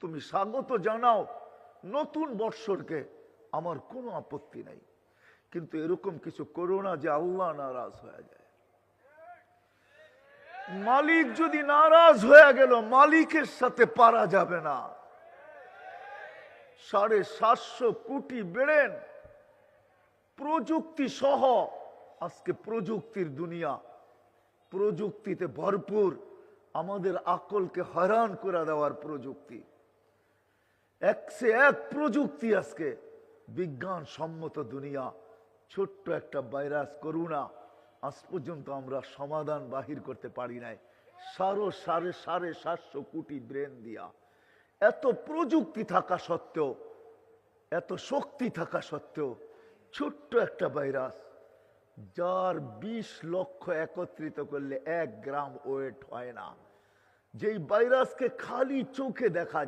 তুমি স্বাগত জানাও। নতুন বৎসরকে আমার কোনো আপত্তি নাই। কিন্তু এরকম কিছু করো না যে আল্লাহ নারাজ হয়ে যায়। মালিক যদি নারাজ হয়ে গেল, মালিকের সাথে পারা যাবে না। সাড়ে সাতশো কোটি বেড়েন। প্রযুক্তি সহ আজকে প্রযুক্তির দুনিয়া। প্রযুক্তিতে ভরপুর। আমাদের আকলকে হয়রান করে দেওয়ার প্রযুক্তি। এক সে এক প্রযুক্তি আজকে। বিজ্ঞান সম্মত দুনিয়া, ছোট্ট একটা ভাইরাস করুণা আজ পর্যন্ত আমরা সমাধান বাহির করতে পারি নাই। সারো সাড়ে সাড়ে সাতশো কোটি ব্রেন দিয়া। এত প্রযুক্তি থাকা সত্ত্বেও, এত শক্তি থাকা সত্ত্বেও, ছোট্ট একটা ভাইরাস, যার বিশ লক্ষ একত্রিত করলে এক গ্রাম ওয়েট হয় না। যেই ভাইরাসকে খালি চোখে দেখা